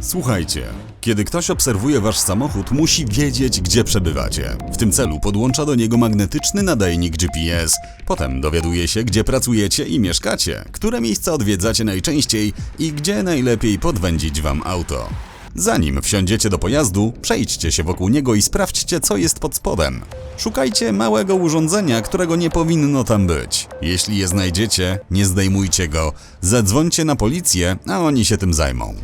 Słuchajcie, kiedy ktoś obserwuje wasz samochód, musi wiedzieć, gdzie przebywacie. W tym celu podłącza do niego magnetyczny nadajnik GPS. Potem dowiaduje się, gdzie pracujecie i mieszkacie, które miejsca odwiedzacie najczęściej i gdzie najlepiej podwędzić wam auto. Zanim wsiądziecie do pojazdu, przejdźcie się wokół niego i sprawdźcie, co jest pod spodem. Szukajcie małego urządzenia, którego nie powinno tam być. Jeśli je znajdziecie, nie zdejmujcie go, zadzwońcie na policję, a oni się tym zajmą.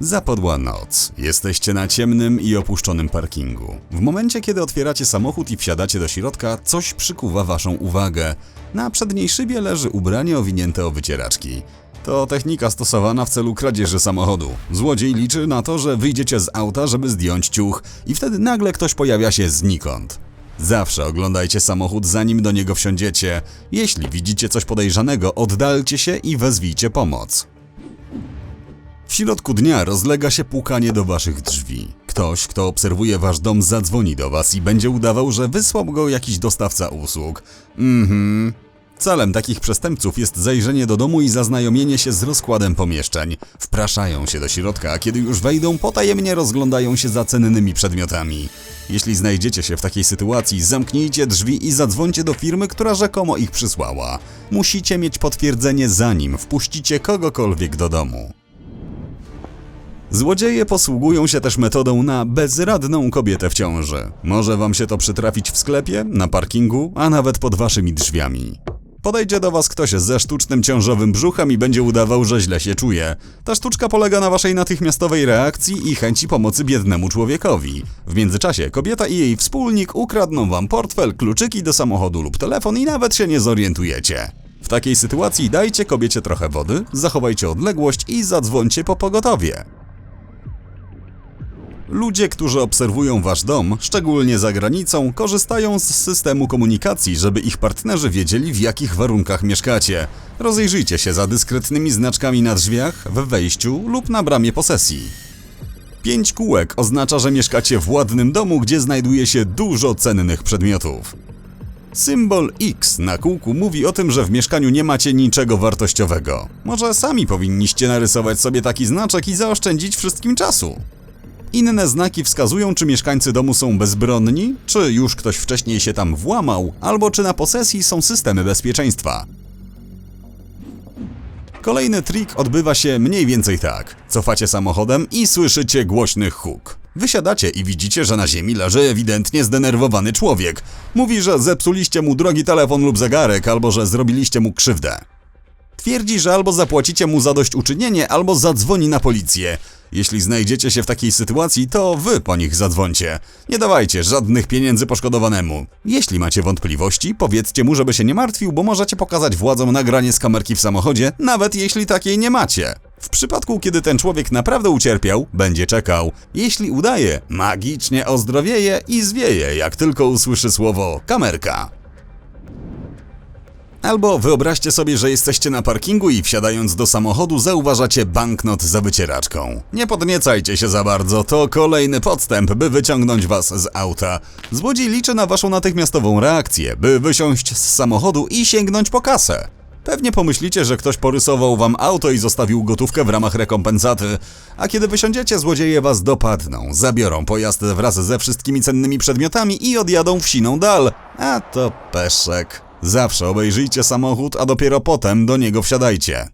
Zapadła noc. Jesteście na ciemnym i opuszczonym parkingu. W momencie, kiedy otwieracie samochód i wsiadacie do środka, coś przykuwa waszą uwagę. Na przedniej szybie leży ubranie owinięte o wycieraczki. To technika stosowana w celu kradzieży samochodu. Złodziej liczy na to, że wyjdziecie z auta, żeby zdjąć ciuch i wtedy nagle ktoś pojawia się znikąd. Zawsze oglądajcie samochód zanim do niego wsiądziecie. Jeśli widzicie coś podejrzanego, oddalcie się i wezwijcie pomoc. W środku dnia rozlega się pukanie do waszych drzwi. Ktoś, kto obserwuje wasz dom, zadzwoni do was i będzie udawał, że wysłał go jakiś dostawca usług. Mhm. Celem takich przestępców jest zajrzenie do domu i zaznajomienie się z rozkładem pomieszczeń. Wpraszają się do środka, a kiedy już wejdą, potajemnie rozglądają się za cennymi przedmiotami. Jeśli znajdziecie się w takiej sytuacji, zamknijcie drzwi i zadzwońcie do firmy, która rzekomo ich przysłała. Musicie mieć potwierdzenie zanim wpuścicie kogokolwiek do domu. Złodzieje posługują się też metodą na bezradną kobietę w ciąży. Może wam się to przytrafić w sklepie, na parkingu, a nawet pod waszymi drzwiami. Podejdzie do was ktoś ze sztucznym ciążowym brzuchem i będzie udawał, że źle się czuje. Ta sztuczka polega na waszej natychmiastowej reakcji i chęci pomocy biednemu człowiekowi. W międzyczasie kobieta i jej wspólnik ukradną wam portfel, kluczyki do samochodu lub telefon i nawet się nie zorientujecie. W takiej sytuacji dajcie kobiecie trochę wody, zachowajcie odległość i zadzwońcie po pogotowie. Ludzie, którzy obserwują wasz dom, szczególnie za granicą, korzystają z systemu komunikacji, żeby ich partnerzy wiedzieli, w jakich warunkach mieszkacie. Rozejrzyjcie się za dyskretnymi znaczkami na drzwiach, w wejściu lub na bramie posesji. Pięć kółek oznacza, że mieszkacie w ładnym domu, gdzie znajduje się dużo cennych przedmiotów. Symbol X na kółku mówi o tym, że w mieszkaniu nie macie niczego wartościowego. Może sami powinniście narysować sobie taki znaczek i zaoszczędzić wszystkim czasu. Inne znaki wskazują, czy mieszkańcy domu są bezbronni, czy już ktoś wcześniej się tam włamał, albo czy na posesji są systemy bezpieczeństwa. Kolejny trik odbywa się mniej więcej tak. Cofacie samochodem i słyszycie głośny huk. Wysiadacie i widzicie, że na ziemi leży ewidentnie zdenerwowany człowiek. Mówi, że zepsuliście mu drogi telefon lub zegarek, albo że zrobiliście mu krzywdę. Twierdzi, że albo zapłacicie mu zadośćuczynienie, albo zadzwoni na policję. Jeśli znajdziecie się w takiej sytuacji, to wy po nich zadzwońcie. Nie dawajcie żadnych pieniędzy poszkodowanemu. Jeśli macie wątpliwości, powiedzcie mu, żeby się nie martwił, bo możecie pokazać władzom nagranie z kamerki w samochodzie, nawet jeśli takiej nie macie. W przypadku, kiedy ten człowiek naprawdę ucierpiał, będzie czekał. Jeśli udaje, magicznie ozdrowieje i zwieje, jak tylko usłyszy słowo kamerka. Albo wyobraźcie sobie, że jesteście na parkingu i wsiadając do samochodu zauważacie banknot za wycieraczką. Nie podniecajcie się za bardzo, to kolejny podstęp, by wyciągnąć was z auta. Złodziej liczy na waszą natychmiastową reakcję, by wysiąść z samochodu i sięgnąć po kasę. Pewnie pomyślicie, że ktoś porysował wam auto i zostawił gotówkę w ramach rekompensaty, a kiedy wysiądziecie, złodzieje was dopadną, zabiorą pojazd wraz ze wszystkimi cennymi przedmiotami i odjadą w siną dal. A to peszek. Zawsze obejrzyjcie samochód, a dopiero potem do niego wsiadajcie.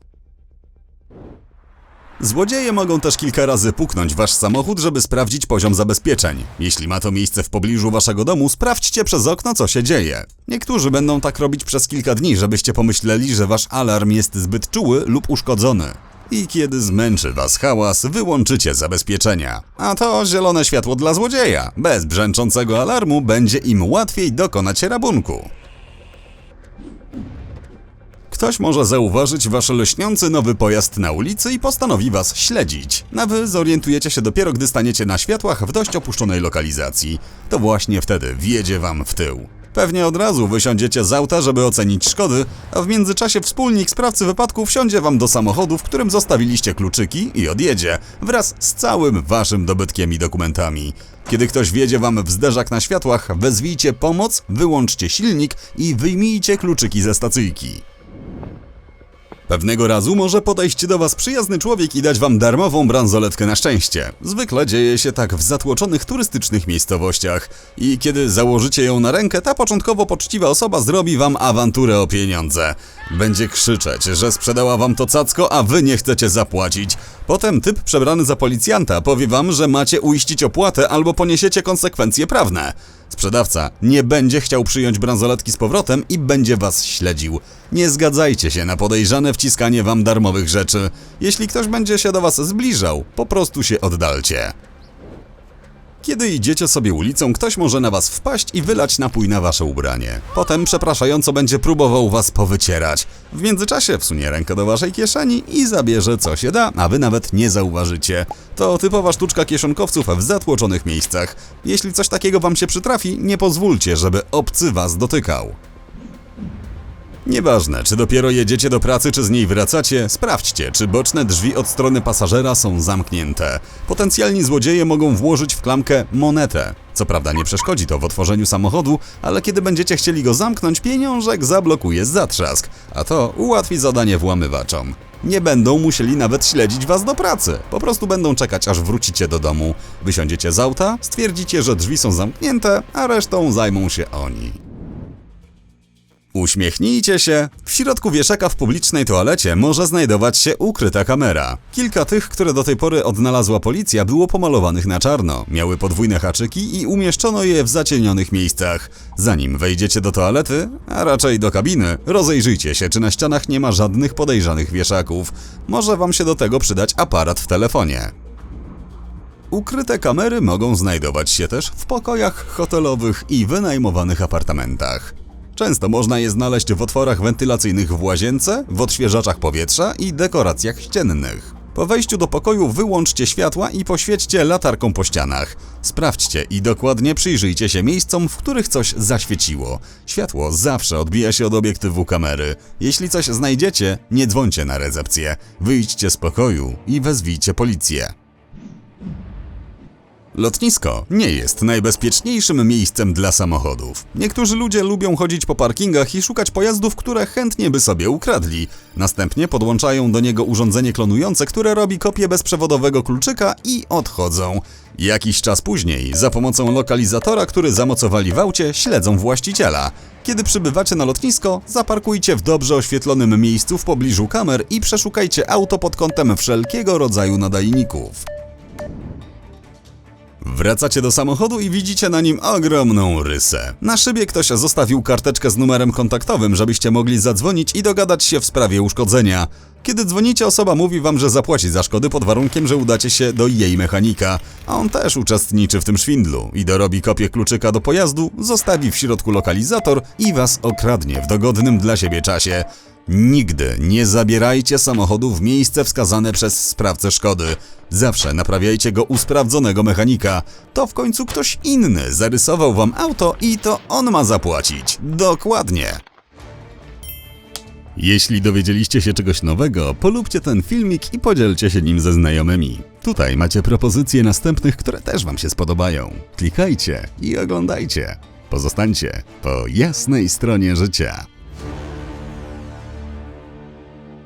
Złodzieje mogą też kilka razy puknąć wasz samochód, żeby sprawdzić poziom zabezpieczeń. Jeśli ma to miejsce w pobliżu waszego domu, sprawdźcie przez okno, co się dzieje. Niektórzy będą tak robić przez kilka dni, żebyście pomyśleli, że wasz alarm jest zbyt czuły lub uszkodzony. I kiedy zmęczy was hałas, wyłączycie zabezpieczenia. A to zielone światło dla złodzieja. Bez brzęczącego alarmu będzie im łatwiej dokonać rabunku. Ktoś może zauważyć wasz lśniący nowy pojazd na ulicy i postanowi was śledzić. A wy zorientujecie się dopiero, gdy staniecie na światłach w dość opuszczonej lokalizacji. To właśnie wtedy wjedzie wam w tył. Pewnie od razu wysiądziecie z auta, żeby ocenić szkody, a w międzyczasie wspólnik sprawcy wypadku wsiądzie wam do samochodu, w którym zostawiliście kluczyki i odjedzie, wraz z całym waszym dobytkiem i dokumentami. Kiedy ktoś wjedzie wam w zderzak na światłach, wezwijcie pomoc, wyłączcie silnik i wyjmijcie kluczyki ze stacyjki. Pewnego razu może podejść do was przyjazny człowiek i dać wam darmową bransoletkę na szczęście. Zwykle dzieje się tak w zatłoczonych turystycznych miejscowościach. I kiedy założycie ją na rękę, ta początkowo poczciwa osoba zrobi wam awanturę o pieniądze. Będzie krzyczeć, że sprzedała wam to cacko, a wy nie chcecie zapłacić. Potem typ przebrany za policjanta powie wam, że macie uiścić opłatę albo poniesiecie konsekwencje prawne. Sprzedawca nie będzie chciał przyjąć bransoletki z powrotem i będzie was śledził. Nie zgadzajcie się na podejrzane wciskanie wam darmowych rzeczy. Jeśli ktoś będzie się do was zbliżał, po prostu się oddalcie. Kiedy idziecie sobie ulicą, ktoś może na was wpaść i wylać napój na wasze ubranie. Potem przepraszająco będzie próbował was powycierać. W międzyczasie wsunie rękę do waszej kieszeni i zabierze co się da, a wy nawet nie zauważycie. To typowa sztuczka kieszonkowców w zatłoczonych miejscach. Jeśli coś takiego wam się przytrafi, nie pozwólcie, żeby obcy was dotykał. Nieważne, czy dopiero jedziecie do pracy, czy z niej wracacie, sprawdźcie, czy boczne drzwi od strony pasażera są zamknięte. Potencjalni złodzieje mogą włożyć w klamkę monetę. Co prawda nie przeszkodzi to w otworzeniu samochodu, ale kiedy będziecie chcieli go zamknąć, pieniążek zablokuje zatrzask, a to ułatwi zadanie włamywaczom. Nie będą musieli nawet śledzić was do pracy. Po prostu będą czekać, aż wrócicie do domu. Wysiądziecie z auta, stwierdzicie, że drzwi są zamknięte, a resztą zajmą się oni. Uśmiechnijcie się. W środku wieszaka w publicznej toalecie może znajdować się ukryta kamera. Kilka tych, które do tej pory odnalazła policja, było pomalowanych na czarno. Miały podwójne haczyki i umieszczono je w zacienionych miejscach. Zanim wejdziecie do toalety, a raczej do kabiny, rozejrzyjcie się, czy na ścianach nie ma żadnych podejrzanych wieszaków. Może wam się do tego przydać aparat w telefonie. Ukryte kamery mogą znajdować się też w pokojach hotelowych i wynajmowanych apartamentach. Często można je znaleźć w otworach wentylacyjnych w łazience, w odświeżaczach powietrza i dekoracjach ściennych. Po wejściu do pokoju wyłączcie światła i poświećcie latarką po ścianach. Sprawdźcie i dokładnie przyjrzyjcie się miejscom, w których coś zaświeciło. Światło zawsze odbija się od obiektywu kamery. Jeśli coś znajdziecie, nie dzwońcie na recepcję. Wyjdźcie z pokoju i wezwijcie policję. Lotnisko nie jest najbezpieczniejszym miejscem dla samochodów. Niektórzy ludzie lubią chodzić po parkingach i szukać pojazdów, które chętnie by sobie ukradli. Następnie podłączają do niego urządzenie klonujące, które robi kopię bezprzewodowego kluczyka i odchodzą. Jakiś czas później, za pomocą lokalizatora, który zamocowali w aucie, śledzą właściciela. Kiedy przybywacie na lotnisko, zaparkujcie w dobrze oświetlonym miejscu w pobliżu kamer i przeszukajcie auto pod kątem wszelkiego rodzaju nadajników. Wracacie do samochodu i widzicie na nim ogromną rysę. Na szybie ktoś zostawił karteczkę z numerem kontaktowym, żebyście mogli zadzwonić i dogadać się w sprawie uszkodzenia. Kiedy dzwonicie, osoba mówi wam, że zapłaci za szkody pod warunkiem, że udacie się do jej mechanika, a on też uczestniczy w tym szwindlu i dorobi kopię kluczyka do pojazdu, zostawi w środku lokalizator i was okradnie w dogodnym dla siebie czasie. Nigdy nie zabierajcie samochodu w miejsce wskazane przez sprawcę szkody. Zawsze naprawiajcie go u sprawdzonego mechanika. To w końcu ktoś inny zarysował wam auto i to on ma zapłacić. Dokładnie. Jeśli dowiedzieliście się czegoś nowego, polubcie ten filmik i podzielcie się nim ze znajomymi. Tutaj macie propozycje następnych, które też Wam się spodobają. Klikajcie i oglądajcie. Pozostańcie po jasnej stronie życia.